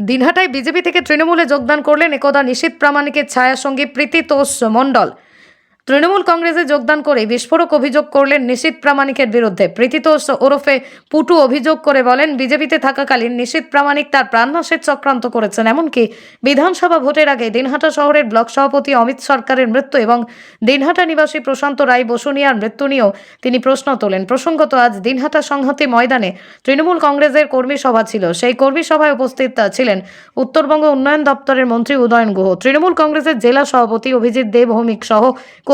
দিনহাটায় BJP থেকে তৃণমূলে যোগদান করলেন একদা নিশীত প্রামাণিকের ছায়াসঙ্গী প্রীতি তোষ মণ্ডল। তৃণমূল কংগ্রেসে যোগদান করে বিস্ফোরক অভিযোগ করলেন নিশীত প্রামাণিকের বিরুদ্ধে। প্রীতি তোষ ওরফে পুটু অভিযোগ করে বলেন, বিজেপিতে থাকাকালীন নিশীত প্রামাণিক তার প্রাণনাশের চক্রান্ত করেছেন। এমনকি বিধানসভা ভোটের আগে দিনহাটা শহরের ব্লক সভাপতি অমিত সরকারের মৃত্যু এবং দিনহাটা নিবাসী প্রশান্ত রায় বসুনিয়ার মৃত্যু নিয়েও তিনি প্রশ্ন তোলেন। প্রসঙ্গত, আজ দিনহাটা সংহতি ময়দানে তৃণমূল কংগ্রেসের কর্মী সভা ছিল। সেই কর্মী সভায় উপস্থিত ছিলেন উত্তরবঙ্গ উন্নয়ন দপ্তরের মন্ত্রী উদয়ন গুহ। তৃণমূল কংগ্রেসের জেলা সভাপতি অভিজিৎ দেব, ভৌমিক সহ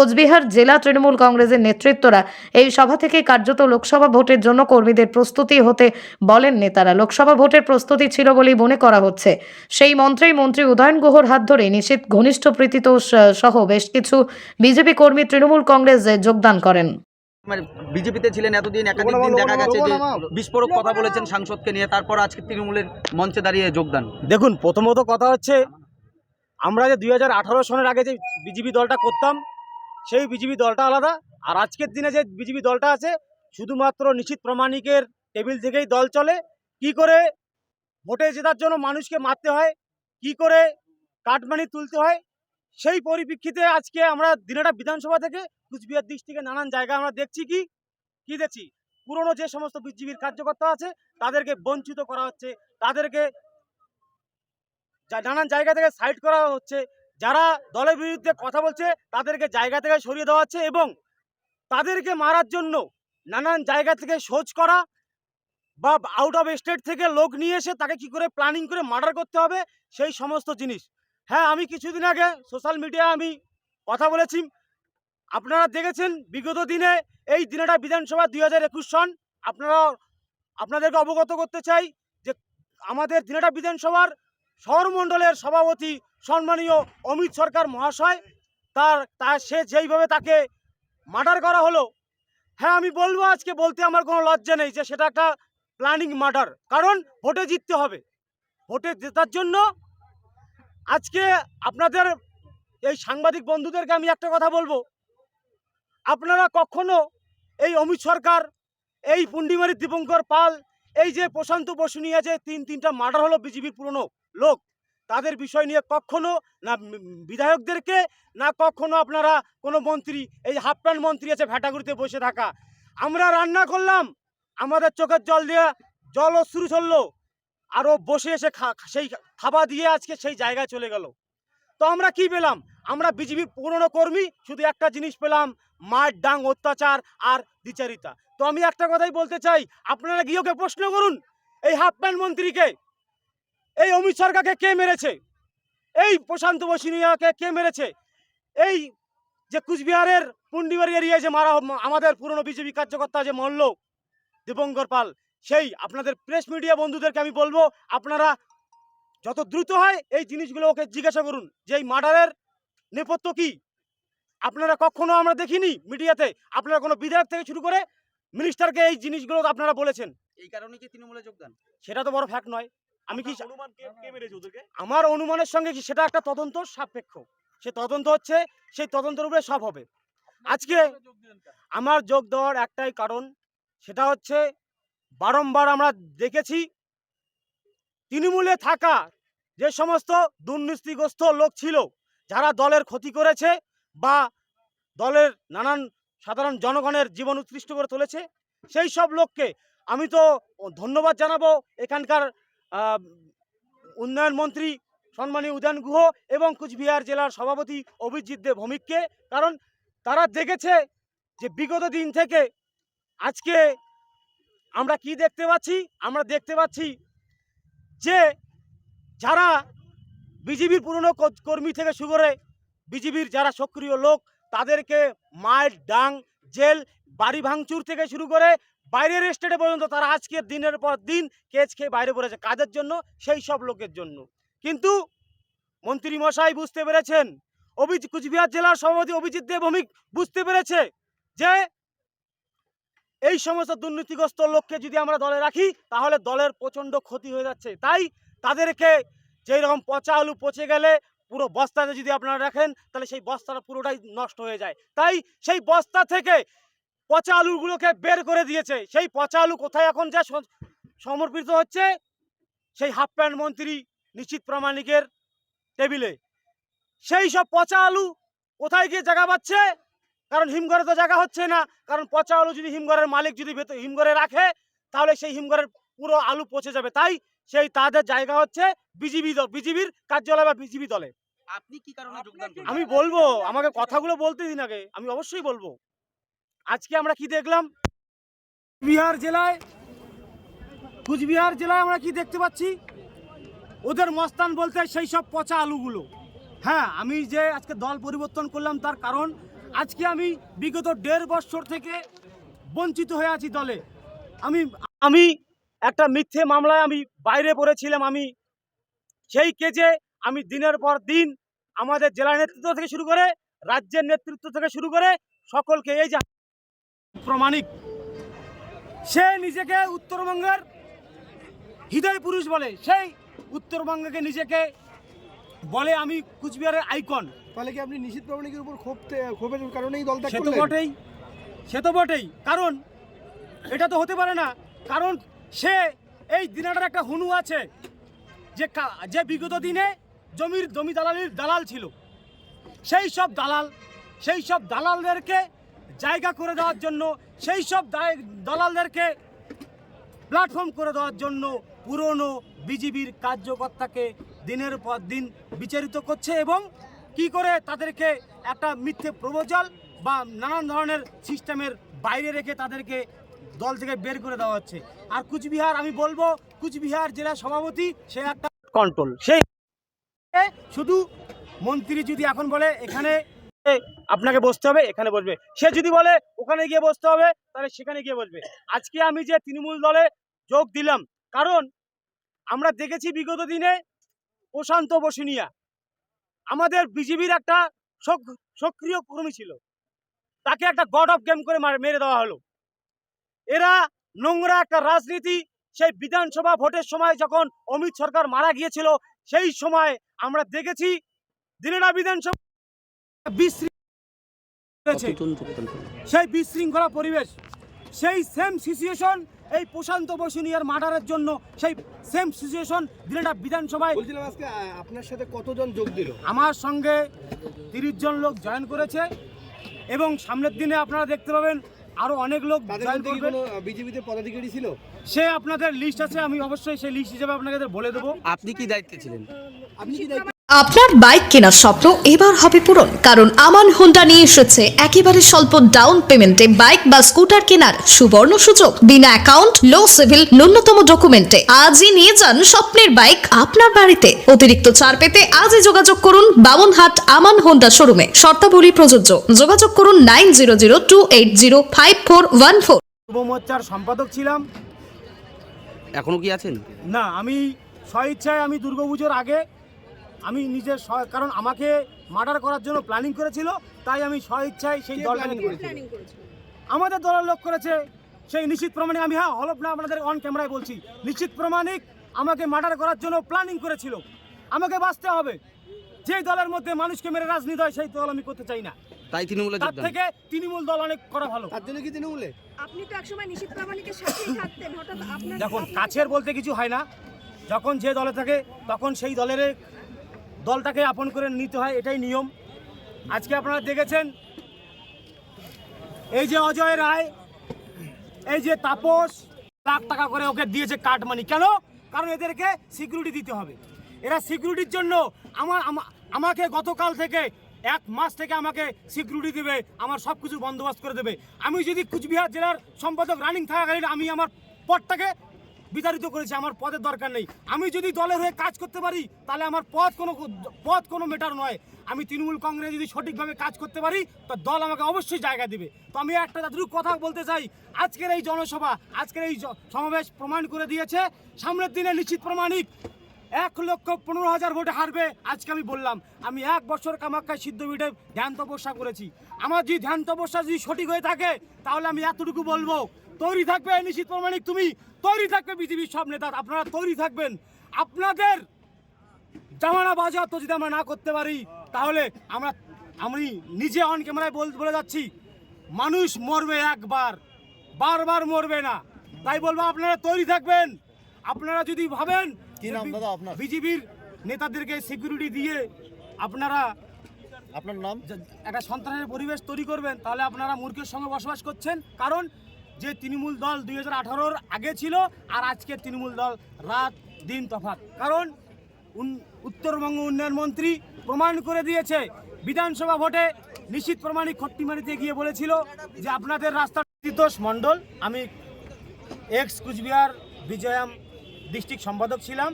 কোচবিহার জেলা তৃণমূল কংগ্রেসের নেতৃত্বরা এই সভা থেকে কার্যত লোকসভা ভোটের জন্য কর্মীদের প্রস্তুতি হতে বলেন নেতারা। লোকসভা ভোটের প্রস্তুতি ছিল বলেই মনে করা হচ্ছে। সেই মন্ত্রেই মন্ত্রী উদয়ন গুহর হাত ধরে নিশ্চিত ঘনিষ্ঠ প্রীতিত সহ বেশ কিছু বিজেপি কর্মী তৃণমূল কংগ্রেসে যোগদান করেন। মানে বিজেপিতে ছিলেন এতদিন একাধিক দিন দেখা গেছে যে বিস্ফোরক কথা বলেছেন সাংসদকে নিয়ে তারপর আজকে তৃণমূলের মঞ্চে দাঁড়িয়ে যোগদান। দেখুন প্রথমত কথা হচ্ছে আমরা যে দুই হাজার আঠারো সনের আগে যে বিজেপি দলটা করতাম সেই বিজেপি দলটা আলাদা। আর আজকের দিনে যে বিজেপি দলটা আছে, শুধুমাত্র নিশ্চিত প্রামাণিকের টেবিল থেকেই দল চলে। কি করে ভোটে জেতার জন্য মানুষকে মারতে হয়? কি করে কাটমানি তুলতে হয়? সেই পরিপ্রেক্ষিতে আজকে আমরা দিনাটা বিধানসভা থেকে কুচবিহার দিক থেকে নানান জায়গা আমরা দেখছি কি? কি দেখছি? পুরনো যে সমস্ত বিজেপির কার্যকর্তা আছে, তাদেরকে বঞ্চিত করা হচ্ছে। তাদেরকে নানান জায়গা থেকে সাইড করা হচ্ছে। যারা দলের বিরুদ্ধে কথা বলছে, তাদেরকে জায়গা থেকে সরিয়ে দেওয়া হচ্ছে এবং তাদেরকে মারার জন্য নানান জায়গা থেকে সোচ করা বা আউট অফ স্টেট থেকে লোক নিয়ে এসে তাকে কি করে প্ল্যানিং করে মার্ডার করতে হবে, সেই সমস্ত জিনিস। হ্যাঁ আমি কিছুদিন আগে সোশ্যাল মিডিয়ায় আমি কথা বলেছি। আপনারা দেখেছেন, বিগত দিনে এই দিনেটা বিধানসভা দুই হাজার একুশ সন। আপনারা আপনাদেরকে অবগত করতে চাই যে আমাদের দিনেটা বিধানসভার শহরমণ্ডলের সভাপতি সম্মানীয় অমিত সরকার মহাশয়, তার তার সে যেইভাবে তাকে মার্ডার করা হলো হ্যাঁ আমি বলব আজকে বলতে আমার কোনো লজ্জা নেই যে সেটা একটা প্ল্যানিং মার্ডার কারণ ভোটে জিততে হবে। ভোটে জেতার জন্য আজকে আপনাদের, এই সাংবাদিক বন্ধুদেরকে আমি একটা কথা বলব। আপনারা কখনো এই অমিত সরকার, এই পুন্ডিমারি দীপঙ্কর পাল, এই যে প্রশান্ত বসুনিয়া যে তিন, তিনটা মার্ডার হলো বিজেপির পুরনো লোক। তাদের বিষয় নিয়ে কখনো না বিধায়কদেরকে, না কখনো আপনারা কোনো মন্ত্রী, এই হাফ প্যান্ট মন্ত্রী আছে ভ্যাটাগুড়িতে বসে থাকা। আমরা রান্না করলাম, আমাদের চোখের জল দিয়ে জল শুরু চলল আরও বসে এসে সেই খাবার দিয়ে আজকে সেই জায়গায় চলে গেল। তো আমরা কি পেলাম? আমরা বিজেপির পুরনো কর্মী, শুধু একটা জিনিস পেলাম মার ডাং অত্যাচার আর দ্বিচারিতা। তো আমি একটা কথাই বলতে চাই, আপনারা গিয়ে ওকে প্রশ্ন করুন, এই হাফ প্যান্ট মন্ত্রীকে এই অমিত সরকারকে কে মেরেছে? এই প্রশান্ত বসিনিয়াকে কে মেরেছে? এই যে কুচবিহারের পুন্ডিবাড়ি এরিয়ায় যে মারা আমাদের পুরনো বিজেপি কার্যকর্তা যে মল্ল দীপঙ্কর পাল সেই আপনাদের প্রেস মিডিয়া বন্ধুদেরকে আমি বলব আপনারা যত দ্রুত হয় এই জিনিসগুলো ওকে জিজ্ঞাসা করুন যে এই মার্ডারের নেপথ্য কি? আপনারা কখনো আমরা দেখিনি মিডিয়াতে? আপনারা কোনো বিধায়ক থেকে শুরু করে মিনিস্টারকে এই জিনিসগুলো আপনারা বলেছেন। এই কারণে কি তৃণমূলে যোগদান? সেটা তো বড় ফ্যাক্ট নয়। আমি কি আমার অনুমানের সঙ্গে কি সেটা একটা তদন্ত? সাপেক্ষ। সে তদন্ত হচ্ছে সেই তদন্তের উপরে সব হবে। আজকে আমার যোগ দেওয়ার একটাই কারণ সেটা হচ্ছে বারংবার আমরা দেখেছি তৃণমূলে থাকা যে সমস্ত দুর্নীতিগ্রস্ত লোক ছিল যারা দলের ক্ষতি করেছে বা দলের নানান সাধারণ জনগণের জীবন উৎকৃষ্ট করে তুলেছে সেই সব লোককে আমি তো ধন্যবাদ জানাব এখানকার উন্নয়ন মন্ত্রী সম্মানীয় উদয়ন গুহ এবং কুচবিহার জেলার সভাপতি অভিজিৎ দেব ভৌমিককে, কারণ তারা দেখেছে যে বিগত দিন থেকে আজকে আমরা কি দেখতে পাচ্ছি? আমরা দেখতে পাচ্ছি যে যারা বিজেপির পুরনো কর্মী থেকে শুরু করে বিজেপির যারা সক্রিয় লোক, তাদেরকে মায়ের ডাং, জেল, বাড়ি ভাঙচুর থেকে শুরু করে বাইরের স্টেটে পর্যন্ত তারা আজকের দিনের পর দিন কেচ খেয়ে বাইরে পড়েছে। কাজের জন্য? সেই সব লোকের জন্য। কিন্তু মন্ত্রী মশাই বুঝতে পেরেছেন অভিজিৎ কুচবিহার জেলার সভাপতি অভিজিৎ দেব ভৌমিক বুঝতে পেরেছে যে এই সমস্ত দুর্নীতিগ্রস্ত লোককে যদি আমরা দলে রাখি, তাহলে দলের প্রচণ্ড ক্ষতি হয়ে যাচ্ছে। তাই তাদেরকে যেই রকম পচা আলু পচে গেলে পুরো বস্তাতে যদি আপনারা রাখেন, তাহলে সেই বস্তাটা পুরোটাই নষ্ট হয়ে যায়। তাই সেই বস্তা থেকে পচা আলুগুলোকে বের করে দিয়েছে। সেই পচা আলু কোথায় এখন যা সমর্পিত হচ্ছে? সেই হাফ প্যান্ট মন্ত্রী নিশ্চিত প্রামাণিকের টেবিলে। সেই সব পচা আলু কোথায় গিয়ে জায়গা পাচ্ছে? কারণ হিমঘরে তো জায়গা হচ্ছে না। কারণ পচা আলু যদি হিমঘরের মালিক যদি ভেতর হিমঘরে রাখে তাহলে সেই হিমঘরের পুরো আলু পচে যাবে। তাই সেই তাদের জায়গা হচ্ছে বিজিবি দল বিজিবির কার্যালয় বা বিজিবি দলে। আপনি কি কারণে যোগদান আমি বলব আমাকে কথাগুলো বলতে দিন আগে। আমি অবশ্যই বলব। আজকে আমরা কি দেখলাম? বিহার জেলায়, কুচবিহার জেলায় আমরা কি দেখতে পাচ্ছি? ওদের মস্তান বলতে সেই সব পচা আলুগুলো। হ্যাঁ আমি যে আজকে দল পরিবর্তন করলাম তার কারণ, আজকে আমি বিগত দেড় বছর থেকে বঞ্চিত হয়ে আছি দলে। আমি আমি একটা মিথ্যে মামলায় আমি বাইরে পড়েছিলাম আমি। সেই কেজে আমি দিনের পর দিন আমাদের জেলা নেতৃত্ব থেকে শুরু করে, রাজ্যের নেতৃত্ব থেকে শুরু করে সকলকে এই যে প্রমাণিক। সে নিজেকে উত্তরবঙ্গের হৃদয় পুরুষ বলে। সেই উত্তরবঙ্গকে নিজেকে বলে আমি কুচবিহারের আইকন। তাহলে কি আপনি নিশীত প্রামাণিকের উপর ক্ষোভ ক্ষোভের কারণেই দল সে তো বটেই। সে তো বটেই। কারণ এটা তো হতে পারে না। কারণ সে এই দিনাটার একটা হুনু আছে যে যে বিগত দিনে জমির জমি দালালির দালাল ছিল। সেই সব দালাল সেই সব দালালদেরকে জায়গা করে দেওয়ার জন্য, সেই সব দালালদেরকে প্ল্যাটফর্ম করে দেওয়ার জন্য পুরনো বিজিবির কার্যকর্তাকে দিনের পর দিন বিচারিত করছে এবং কি করে তাদেরকে একটা মিথ্যে প্রবচল বা নানান ধরনের সিস্টেমের বাইরে রেখে তাদেরকে দল থেকে বের করে দেওয়া হচ্ছে। আর কুচবিহার, আমি বলব, কুচবিহার জেলা সভাপতি, সে একটা কন্ট্রোল সেই শুধু মন্ত্রী যদি এখন বলে, এখানে আপনাকে বসতে হবে, এখানে বসবে। সে যদি বলে, ওখানে গিয়ে বসতে হবে, তাহলে সেখানে গিয়ে বসবে। আজকে আমি যে তৃণমূল দলে যোগ দিলাম, কারণ আমরা দেখেছি বিগত দিনে প্রশান্ত বসুনিয়া, আমাদের বিজেপির একটা সক্রিয় কর্মী ছিল। তাকে একটা গড অফ গেম করে মেরে দেওয়া হলো। এরা নোংরা একটা রাজনীতি, সেই বিধানসভা ভোটের সময় যখন অমিত সরকার মারা গিয়েছিল, সেই সময় আমরা দেখেছি দিনেনা বিধানসভা। সেই বিশৃঙ্খলা পরিবেশ সেই সেম সিচুয়েশন এই প্রশান্ত বসুনিয়ার মার্ডারের জন্য সেই সেম সিচুয়েশন দিনেটা বিধানসভায় বলছিলাম আজকে আপনার সাথে কতজন যোগ দিল? আমার সঙ্গে তিরিশ জন লোক জয়েন করেছে এবং সামনের দিনে আপনারা দেখতে পাবেন আরও অনেক লোক বিজেপিতে পদাধিকারী ছিল? সে আপনাদের লিস্ট আছে আমি অবশ্যই সেই লিস্ট হিসেবে আপনাদের বলে দেবো। আপনি কি দায়িত্বে ছিলেন? আপনি কি দায়িত্ব আপনার বাইক কেনার স্বপ্ন এবার হবে পূরণ কারণ আমান হোন্ডা নিয়ে এসেছে একেবারে স্বল্প ডাউন পেমেন্টে বাইক বা স্কুটার কেনার সুবর্ণ সুযোগ। বিনা অ্যাকাউন্ট লো সিভিল ন্যূনতম ডকুমেন্টে আজই নিয়ে যান স্বপ্নের বাইক আপনার বাড়িতে। অতিরিক্ত ছাড় পেতে আজই যোগাযোগ করুন বামনহাট আমান হোন্ডা শোরুমে শর্তাবলী প্রযোজ্য। যোগাযোগ করুন nine zero zero two eight zero five four one four যুব মোর্চার সম্পাদক ছিলাম। এখনও কি আছেন? না আমি স্বইচ্ছায় আমি দুর্গাপুজোর আগে আমি নিজের কারণ আমাকে মার্ডার করার জন্য প্ল্যানিং করেছিল তাই আমি স্বইচ্ছায় সেই কে দলটা আমাদের দলের লোক করেছে সেই নিশ্চিত প্রমাণিক আমি হ্যাঁ হলফ না আপনাদের অন ক্যামেরায় বলছি। নিশ্চিত প্রমাণিক আমাকে মার্ডার করার জন্য প্ল্যানিং করেছিল। আমাকে বাঁচতে হবে। যেই দলের মধ্যে মানুষকে মেরে রাজনীতি হয় সেই দল আমি করতে চাই না। তাই তৃণমূলে তার থেকে তৃণমূল দল অনেক করা ভালো। তার জন্য কি তৃণমূলে? আপনি তো একসময় নিশীত প্রামাণিকের সাথেই থাকতেন হঠাৎ আপনার দেখুন কাছের বলতে কিছু হয় না। যখন যে দলে থাকে তখন সেই দলের দলটাকে আপন করে নিতে হয়, এটাই নিয়ম। আজকে আপনারা দেখেছেন, এই যে অজয় রায়, এই যে তাপস, লাখ টাকা করে ওকে দিয়েছে কাট মানি। কেন? কারণ এদেরকে সিকিউরিটি দিতে হবে। এরা সিকিউরিটির জন্য আমার আমাকে গতকাল থেকে এক মাস থেকে আমাকে সিকিউরিটি দেবে, আমার সব কিছু বন্দোবস্ত করে দেবে। আমি যদি কুচবিহার জেলার সম্পাদক রানিং থাকাকালীন আমি আমার পদটাকে বিতাড়িত করেছি, আমার পদের দরকার নেই। আমি যদি দলের হয়ে কাজ করতে পারি, তাহলে আমার পদ কোনো পদ কোনো মেটার নয়। আমি তৃণমূল কংগ্রেস যদি সঠিকভাবে কাজ করতে পারি, তো দল আমাকে অবশ্যই জায়গা দেবে। তো আমি একটা যতটুকু কথা বলতে চাই, আজকের এই জনসভা, আজকের এই সমাবেশ প্রমাণ করে দিয়েছে। সামনের দিনে নিশ্চিত প্রমাণিক, এক লক্ষ পনেরো হাজার ভোটে হারবে, আজকে আমি বললাম। আমি এক বছর কামাখ্যায় সিদ্ধপীঠে ধ্যান তপস্যা করেছি। আমার যদি ধ্যান তপস্যা যদি সঠিক হয়ে থাকে, তাহলে আমি এতটুকু বলব তৈরি থাকবে নিশ্চিত প্রমাণিক তুমি তৈরি থাকবে বিজেপির সব নেতা আপনারা তৈরি থাকবেন। আপনাদের জামানা বাজার তো যদি আমরা না করতে পারি তাহলে আমরা আমি নিজে অন ক্যামেরায় বল- বলে যাচ্ছি মানুষ মরবে একবার বারবার মরবে না। তাই বলব আপনারা তৈরি থাকবেন। আপনারা যদি ভাবেন কি নাম দাদা আপনার? বিজেপির নেতাদেরকে সিকিউরিটি দিয়ে আপনারা আপনার নাম? একটা সন্ত্রাসের পরিবেশ তৈরি করবেন তাহলে আপনারা মূর্খের সঙ্গে বসবাস করছেন। কারণ যে তৃণমূল দল দুই হাজার আগে ছিল আর আজকের তৃণমূল দল রাত দিন তফাত কারণ উত্তরবঙ্গ উন্নয়ন মন্ত্রী প্রমাণ করে দিয়েছে, বিধানসভা ভোটে নিশ্চিত প্রমাণিক খট্টিমারিতে গিয়ে বলেছিল যে আপনাদের রাস্তা তিতোষ মণ্ডল। আমি এক্স কুচবিহার বিজয়াম ডিস্ট্রিক্ট সম্পাদক ছিলাম।